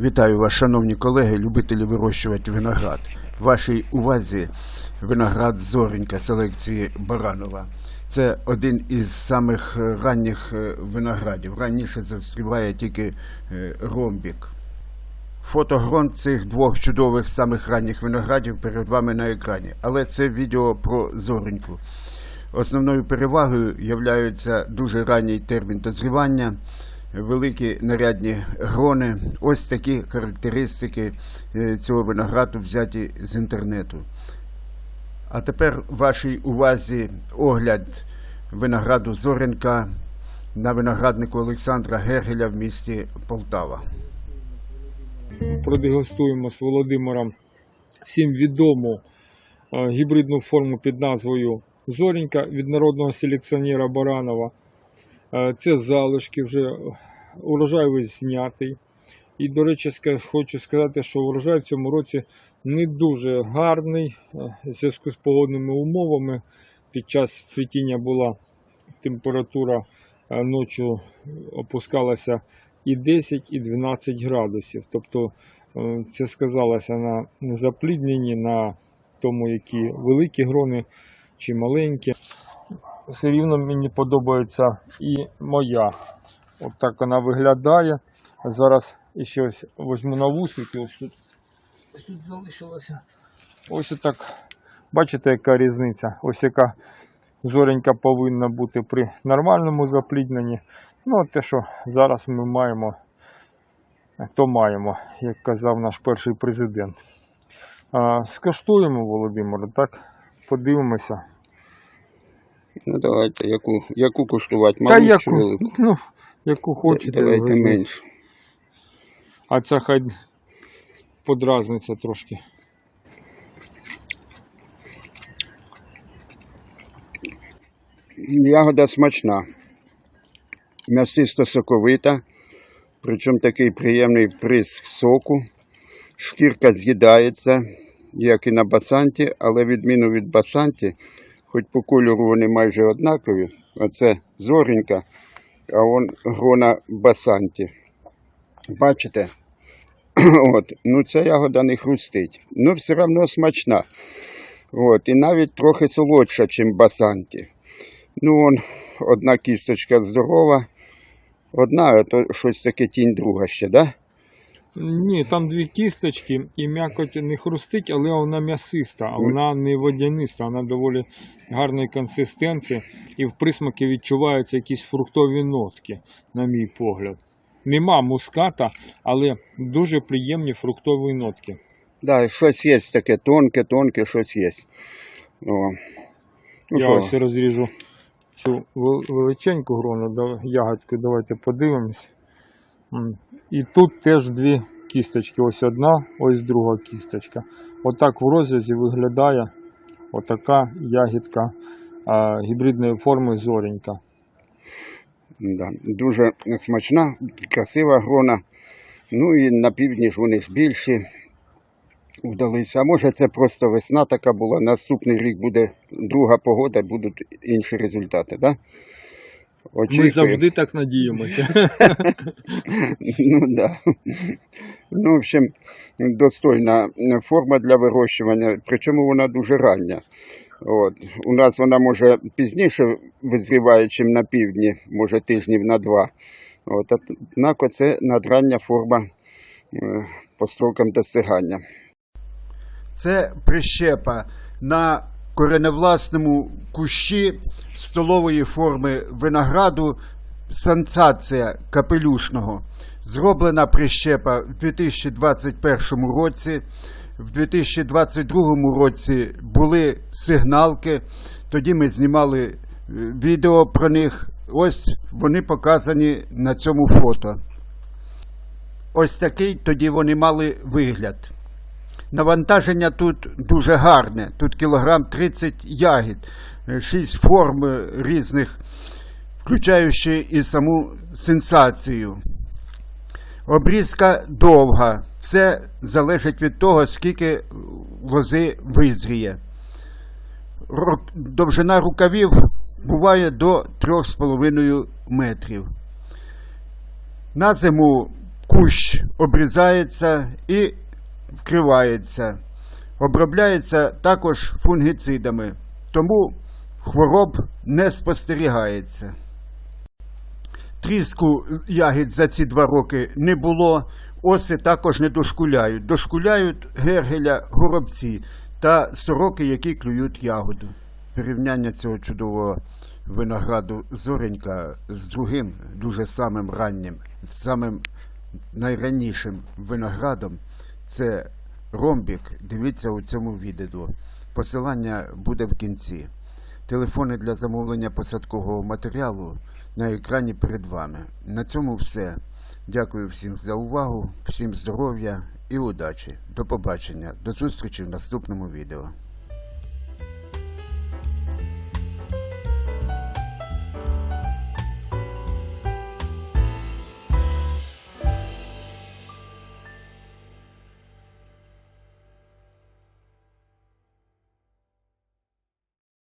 Вітаю вас, шановні колеги, любителі вирощувати виноград. Вашій увазі виноград Зоренька селекції Баранова. Це один із самих ранніх е, виноградів. Раніше застріває тільки е, ромбік. Фотогрон цих двох чудових самих ранніх виноградів перед вами на екрані. Але це відео про зореньку. Основною перевагою є дуже ранній термін дозрівання, великі нарядні грони. Ось такі характеристики е, цього винограду взяті з інтернету. А тепер вашій увазі огляд винограду Зоренка на винограднику Олександра Гергеля в місті Полтава. продегустуємо з Володимиром всім відому е, гібридну форму під назвою Зоренька від народного селекціонера Баранова. Е, Це залишки вже е, урожай весь знятий. І, до речі, хочу сказати, що урожай в цьому році не дуже гарний е, в зв'язку з погодними умовами. Під час цвітіння була температура ночі опускалася і 10, і 12 градусів. Тобто це сказалося на заплідненні, на тому, які великі грони чи маленькі. Все рівно мені подобається і моя. От так вона виглядає. Зараз ще ось візьму на вусики. Ось тут, ось тут залишилося. Ось отак. Бачите, яка різниця? Ось яка зоренька повинна бути при нормальному заплідненні. Ну, те, що зараз ми маємо, то маємо, як казав наш перший президент. А, скаштуємо, Володимире, так? Подивимося. Ну давайте, яку, яку куштувати, Та яку, чи велику? ну, яку хочете. Давайте менше. А ця хай подразниться трошки. Ягода смачна. М'ясисто соковита, причому такий приємний вприск соку. Шкірка з'їдається, як і на басанті, але відміну від басанті, хоч по кольору вони майже однакові. Оце зоренька, а он грона басанті. Бачите? От. Ну, ця ягода не хрустить. Ну, все одно смачна. От. І навіть трохи солодша, ніж басанті. Ну, он, одна кісточка здорова, одна, а то щось таке тінь друга ще, да? Ні, там дві кісточки, і м'якоть не хрустить, але вона м'ясиста, а вона не водяниста, вона доволі гарної консистенції. І в присмаки відчуваються якісь фруктові нотки, на мій погляд. Нема муската, але дуже приємні фруктові нотки. Да, щось є таке тонке, тонке, щось є. О. Ну, Я що, ось розріжу цю величеньку грону, ягодку, давайте подивимось. І тут теж дві кісточки. Ось одна, ось друга кісточка. Отак в розрізі виглядає отака ягідка гібридної форми зоренька. да, дуже смачна, красива грона. Ну і на півдні ж вони ж більші вдалися. А може це просто весна така була. Наступний рік буде друга погода, будуть інші результати, да? Ми завжди так надіємося. Ну да. Ну, в общем, достойна форма для вирощування, причому вона дуже рання. От. У нас вона може пізніше визріває, ніж на півдні, може тижнів на два. От. Однак це надрання форма е, по строкам достигання. Це прищепа на кореневласному кущі столової форми винограду сенсація капелюшного. Зроблена прищепа в 2021 році. В 2022 році були сигналки. Тоді ми знімали е, відео про них. Ось вони показані на цьому фото. Ось такий тоді вони мали вигляд. Навантаження тут дуже гарне. Тут кілограм 30 ягід, 6 форм е, різних, включаючи і саму сенсацію. Обрізка довга. Все залежить від того, скільки лози визріє. Довжина рукавів буває до 3,5 метрів. На зиму кущ обрізається і вкривається. Обробляється також фунгіцидами, тому хвороб не спостерігається. Тріску ягід за ці два роки не було, оси також не дошкуляють. Дошкуляють гергеля горобці та сороки, які клюють ягоду. Порівняння цього чудового винограду зоренька з другим, дуже самим раннім, самим найраннішим виноградом це ромбік. Дивіться у цьому відео. Посилання буде в кінці. Телефони для замовлення посадкового матеріалу на екрані перед вами. На цьому все. Дякую всім за увагу, всім здоров'я і удачі. До побачення. До зустрічі в наступному відео.